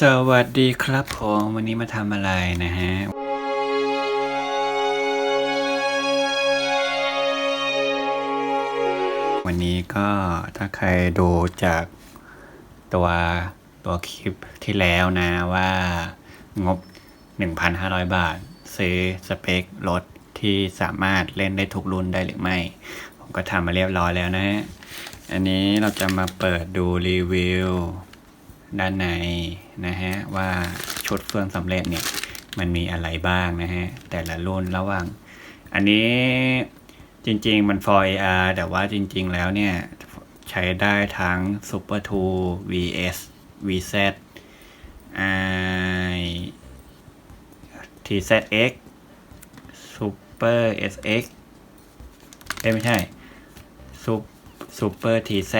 สวัสดีครับผมวันนี้มาทำอะไรนะฮะ วันนี้ก็ถ้าใครดูจากตัวตัวคลิปที่แล้วนะว่างบ 1,500 บาท ซื้อสเปครถที่สามารถเล่นได้ทุกรุ่นได้หรือไม่ ผมก็ทำมาเรียบร้อยแล้วนะฮะอันนี้เราจะมาเปิดดูรีวิว ด้านในนะฮะว่าชุดเฟืองสำเร็จเนี่ยมันมีอะไรบ้างนะฮะแต่ละรุ่นระหว่าง อันนี้จริงๆมัน for AR แต่ว่าจริงๆแล้วเนี่ยใช้ได้ทั้ง Super 2 VS VZ i TZX Super SX เอ้ยไม่ใช่ Super TZ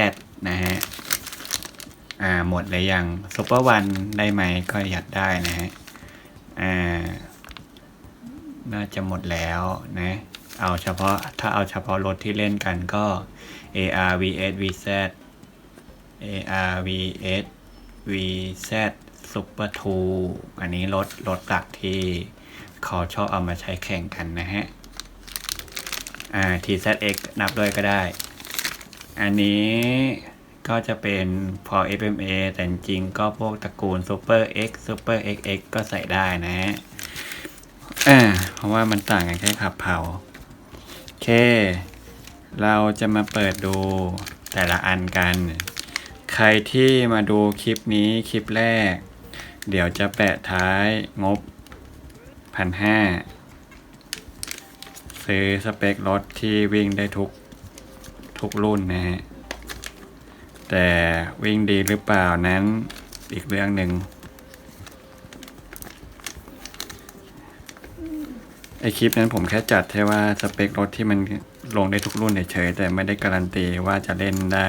นะฮะ อ่าหมดเลยยังซุปเปอร์วันได้ไหมก็อยากได้นะฮะอ่าน่าจะหมดแล้วนะเอาเฉพาะถ้าเอาเฉพาะรถที่เล่นกันก็ AR VS VZ AR VS VZ Super 2อันนี้รถรถหลักที่เขาชอบเอามาใช้แข่งกันนะฮะอ่า TZX นับด้วยก็ได้ อันนี้ ก็จะเป็นพอ FMA แต่จริงก็พวกตระกูล Super X Super XX ก็ใส่ได้นะฮะอ่าเพราะว่ามันต่างกันแค่ขับเผาโอเค เราจะมาเปิดดูแต่ละอันกัน ใครที่มาดูคลิปนี้คลิปแรก เดี๋ยวจะแปะท้ายงบพันห้าซื้อสเปครถที่วิ่งได้ทุกทุกรุ่นนะฮะ แต่วิ่งดีหรือเปล่านั้นอีกเรื่องหนึ่งไอคลิปนั้นผมแค่จัดแค่ว่าสเปครถที่มันลงได้ทุกรุ่นเฉยแต่ไม่ได้การันตีว่าจะเล่นได้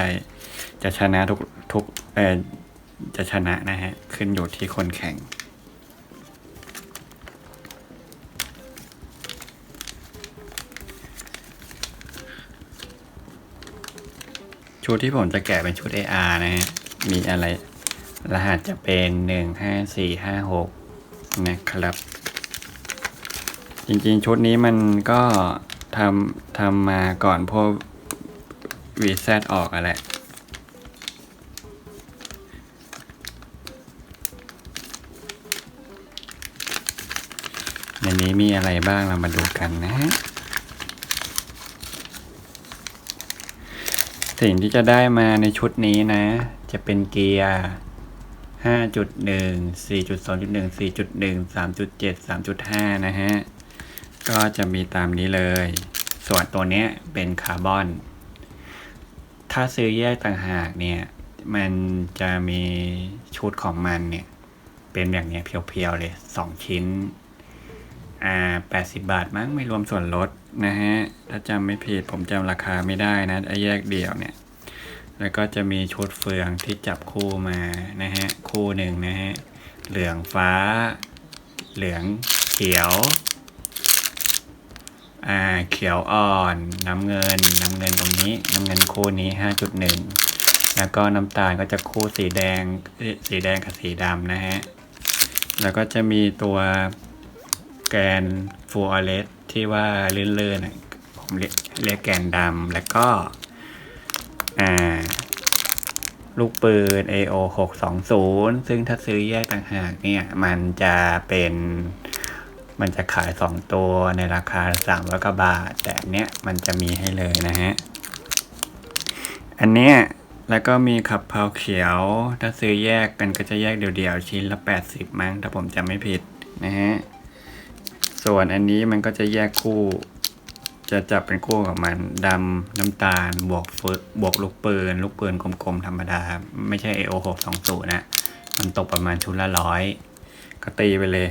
จะชนะทุกทุกเออจะชนะนะฮะ ขึ้นอยู่ที่คนแข่ง ชุดที่ผมจะแกะเป็นชุด AR นะฮะ มีอะไร รหัสจะเป็นหนึ่งห้าสี่ห้าหกนะครับ จริงๆชุดนี้มันก็ทำทำมาก่อนพวก VZ ออกอะแหละในนี้มีอะไรบ้างเรามาดูกันนะฮะ สิ่งที่จะได้มาในชุดนี้นะ จะเป็นเกียร์ 5.1 4.2.1 4.1 3.7 3.5 นะฮะ ก็จะมีตามนี้เลย ส่วนตัวเนี้ยเป็นคาร์บอน ถ้าซื้อแยกต่างหากเนี่ย มันจะมีชุดของมันเนี่ย เป็นแบบเนี้ยเพียวๆเลย 2 ชิ้น อ่า 80 บาทมั้งไม่รวมส่วนลด นะฮะ ถ้าจำไม่ผิดผมจำราคาไม่ได้นะไอ้แยกเดี่ยวเนี่ย แล้วก็จะมีชุดเฟืองที่จับคู่มานะฮะ คู่หนึ่งนะฮะ เหลืองฟ้า เหลืองเขียว อ่า เขียวอ่อน น้ำเงิน น้ำเงินตรงนี้ น้ำเงินคู่นี้ 5.1 แล้วก็น้ำตาลก็จะคู่สีแดง สีแดงกับสีดำนะฮะ แล้วก็จะมีตัว แกนฟูออเรสที่ว่าเลื่อนๆผมเรียกเรียกแกนดำแล้วก็ลูกปืน AO 620 ซึ่งถ้าซื้อแยกต่างหากเนี่ย มันจะเป็นมันจะขาย 2 ตัวในราคา300กว่าบาท แต่เนี้ยมันจะมีให้เลยนะฮะ อันเนี้ยแล้วก็มีขับเพราเขียว ถ้าซื้อแยกกันก็จะแยกเดี่ยวๆ ชิ้นละ 80 มั้งถ้าผมจำไม่ผิดนะฮะ ส่วนอันนี้มันก็จะแยกคู่ จะจับเป็นคู่กับมันดำน้ำตาล บวกฟึบวกลูกปืน ลูกปืนกลมๆธรรมดา ไม่ใช่ AO 6 2 0นะ มันตกประมาณชุดละร้อยก็ตีไปเลย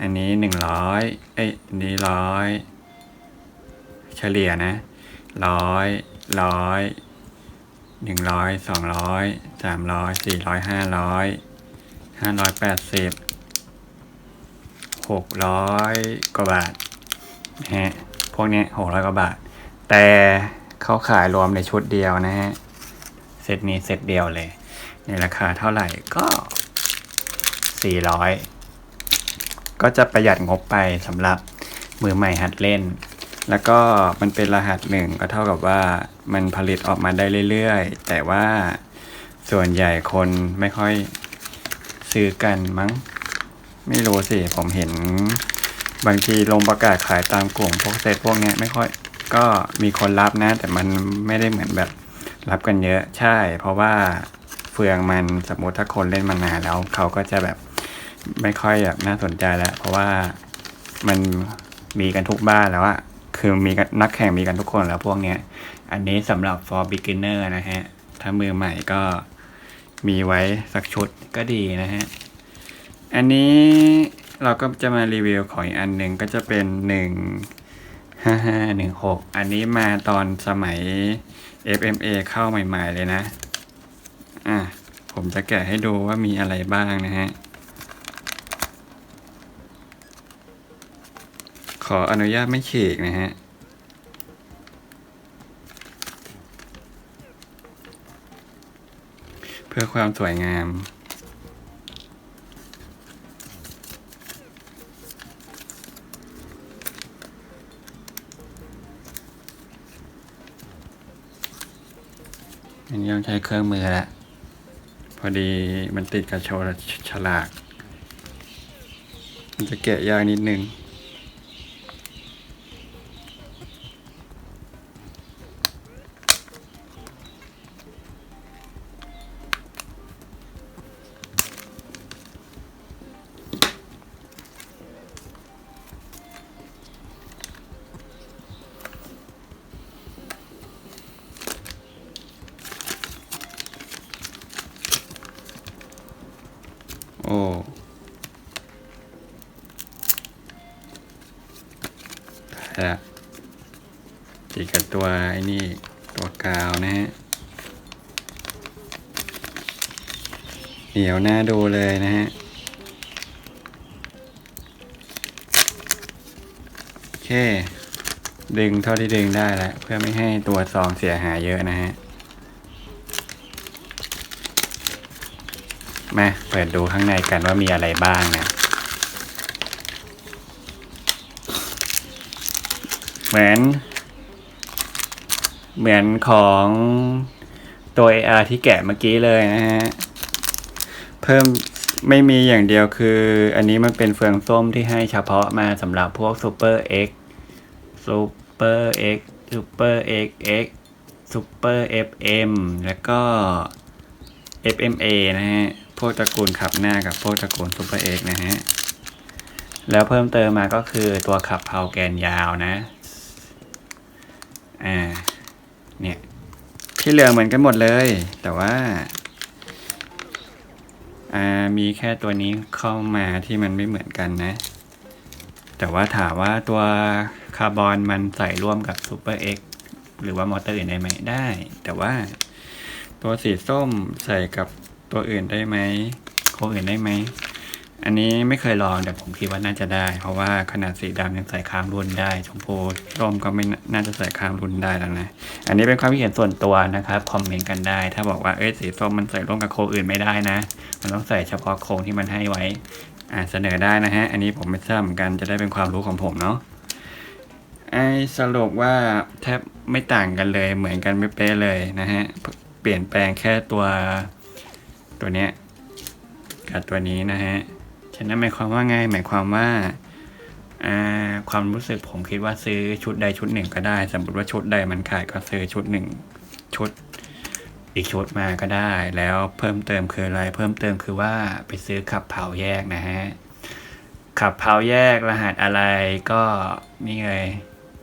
อันนี้หนึ่งร้อยเอ้ยอันนี้ร้อยเฉลี่ยนะร้อยร้อยหนึ่งร้อยสองร้อยสามร้อยสี่ร้อยห้าร้อยห้าร้อยแปดสิบ หกร้อยกว่าบาทนะฮะพวกนี้หกร้อยกว่าบาท แต่เขาขายรวมในชุดเดียวนะฮะเซตนี้เซตเดียวเลย ในราคาเท่าไหร่ก็400ก็จะประหยัดงบไปสำหรับมือใหม่หัดเล่น แล้วก็มันเป็นรหัสหนึ่งก็เท่ากับว่ามันผลิตออกมาได้เรื่อยๆ แต่ว่าส่วนใหญ่คนไม่ค่อยซื้อกันมั้ง ไม่รู้สิ ผมเห็น บางทีลงประกาศขายตามกลุ่มพวกเซตพวกเนี้ยไม่ค่อยก็มีคนรับนะ แต่มันไม่ได้เหมือนแบบรับกันเยอะใช่ เพราะว่าเฟืองมันสมมติถ้าคนเล่นมานานแล้วเขาก็จะแบบไม่ค่อยแบบน่าสนใจแล้ว เพราะว่ามันมีกันทุกบ้านแล้วอะคือมีนนักแข่งมีกันทุกคนแล้วพวกเนี้ย อันนี้สำหรับ for beginner นะฮะ ถ้ามือใหม่ก็มีไว้สักชุดก็ดีนะฮะ อันนี้เราก็จะมารีวิวของอีกอันหนึ่งก็จะเป็นหนึ่งห้าห้าหนึ่งหกอันนี้มาตอนสมัย FMA เข้าใหม่ ๆ เลยนะ อะ ผมจะแกะให้ดูว่ามีอะไรบ้างนะฮะ ขออนุญาตไม่ฉีกนะฮะเพื่อความสวยงาม อันนี้ต้องใช้เครื่องมือละพอดีมันติดกับโชว์ฉลาก มันจะแกะยากนิดนึง ไอ้นี่ตัวกาวนะฮะเหนียวหน้าดูเลยนะฮะโอเค ดึงเท่าที่ดึงได้แล้ว เพื่อไม่ให้ตัวซองเสียหายเยอะนะฮะ มาเปิดดูข้างในกันว่ามีอะไรบ้างนะ เหมือน เหมือนของตัว AR ที่แกะเมื่อกี้เลยนะฮะ เพิ่มไม่มีอย่างเดียวคือ อันนี้มันเป็นเฟืองส้มที่ให้เฉพาะมาสำหรับพวก Super X Super X Super XX Super FM แล้วก็ FMA นะฮะ พวกตระกูลขับหน้ากับพวกตระกูล Super X นะฮะ แล้วเพิ่มเติมมาก็คือตัวขับเพาแกนยาวนะ อ่า เนี่ยที่เหลือเหมือนกันหมดเลย แต่ว่าอ่ามีแค่ตัวนี้เข้ามาที่มันไม่เหมือนกันนะ แต่ว่าถามว่าตัวคาร์บอนมันใส่ร่วมกับ Super X หรือว่ามอเตอร์อื่นได้ไหมได้ แต่ว่าตัวสีส้มใส่กับตัวอื่นได้ไหมโคอื่นได้ไหม อันนี้ไม่เคยลองแต่ผมคิดว่าน่าจะได้ เพราะว่าขนาดสีดำยังใส่ข้ามรุ่นได้ชมพูร่มก็ไม่น่าจะใส่ข้ามรุ่นได้แล้วนะ อันนี้เป็นความคิดเห็นส่วนตัวนะครับคอมเมนต์กันได้ ถ้าบอกว่าเอ้ยสีส้มมันใส่ร่วมกับโคอื่นไม่ได้นะ มันต้องใส่เฉพาะโครงที่มันให้ไว้อ่าเสนอได้นะฮะ อันนี้ผมไม่ทราบเหมือนกันจะได้เป็นความรู้ของผมเนาะไอสรุปว่าแทบไม่ต่างกันเลยเหมือนกันไม่เป๊ะเลยนะฮะเปลี่ยนแปลงแค่ตัวตัวเนี้ยกับตัวนี้นะฮะ ฉะนั้นหมายความว่าไงหมายความว่าความรู้สึกผมคิดว่าซื้อชุดใดชุดหนึ่งก็ได้ สมมติว่าชุดใดมันขายก็ซื้อชุดหนึ่งชุดอีกชุดมาก็ได้ แล้วเพิ่มเติมคืออะไร เพิ่มเติมคือว่าไปซื้อขับเผาแยกนะฮะขับเผาแยกรหัสอะไรก็นี่เลย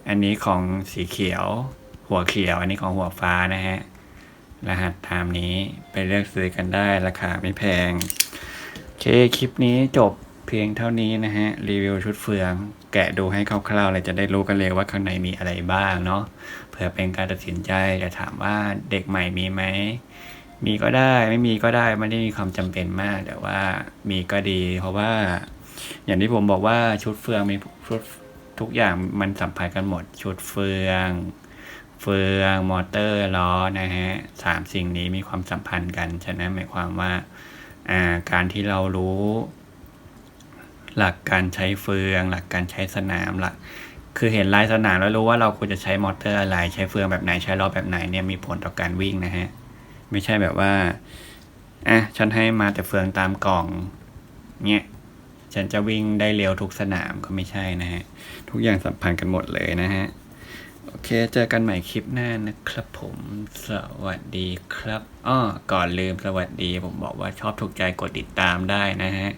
อันนี้ของสีเขียว หัวเขียว อันนี้ของหัวฟ้านะฮะรหัสตามนี้ไปเลือกซื้อกันได้ราคาไม่แพง เคคลิปนี้จบเพียงเท่านี้นะฮะ รีวิวชุดเฟือง แกะดูให้คร่าวๆเลยจะได้รู้กันเลยว่าข้างในมีอะไรบ้างเนาะเผื่อเป็นการตัดสินใจจะถามว่าเด็กใหม่มีไหมมีก็ได้ไม่มีก็ได้ไม่ได้มีความจำเป็นมาก แต่ว่ามีก็ดี เพราะว่า อย่างที่ผมบอกว่าชุดเฟืองมีชุดทุกอย่างมันสัมพันธ์กันหมด ชุดเฟืองเฟืองมอเตอร์ล้อนะฮะสามสิ่งนี้มีความสัมพันธ์กัน ฉะนั้นหมายความว่าอ่า การที่เรารู้ หลักการใช้เฟือง หลักการใช้สนามหลักคือเห็นลายสนามแล้วรู้ว่าเราควรจะใช้มอเตอร์อะไร ใช้เฟืองแบบไหนใช้ล้อแบบไหนเนี่ยมีผลต่อการวิ่งนะฮะ ไม่ใช่แบบว่าอะฉันให้มาแต่เฟืองตามกล่องเนี่ยฉันจะวิ่งได้เร็วทุกสนามก็ไม่ใช่นะฮะ ทุกอย่างสัมพันธ์กันหมดเลยนะฮะ โอเค เจอกันใหม่คลิปหน้านะครับผม สวัสดีครับ อ้อ ก่อนลืมสวัสดี ผมบอกว่าชอบถูกใจกดติดตามได้นะฮะ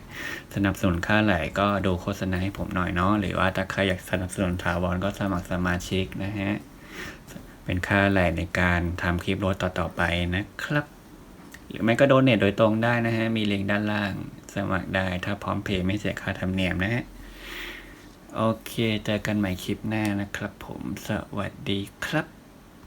สนับสนุนค่าไหลก็ดูโฆษณาให้ผมหน่อยเนาะ หรือว่าถ้าใครอยากสนับสนุนถาวรก็สมัครสมาชิกนะฮะ เป็นค่าไหลในการทำคลิปรถต่อๆไปนะครับ หรือไม่ก็โดเนทโดยตรงได้นะฮะ มีลิงก์ด้านล่าง สมัครได้ ถ้าพร้อมเพย์ไม่เสียค่าธรรมเนียมนะฮะ โอเค เจอกันใหม่คลิปหน้านะครับผม สวัสดีครับ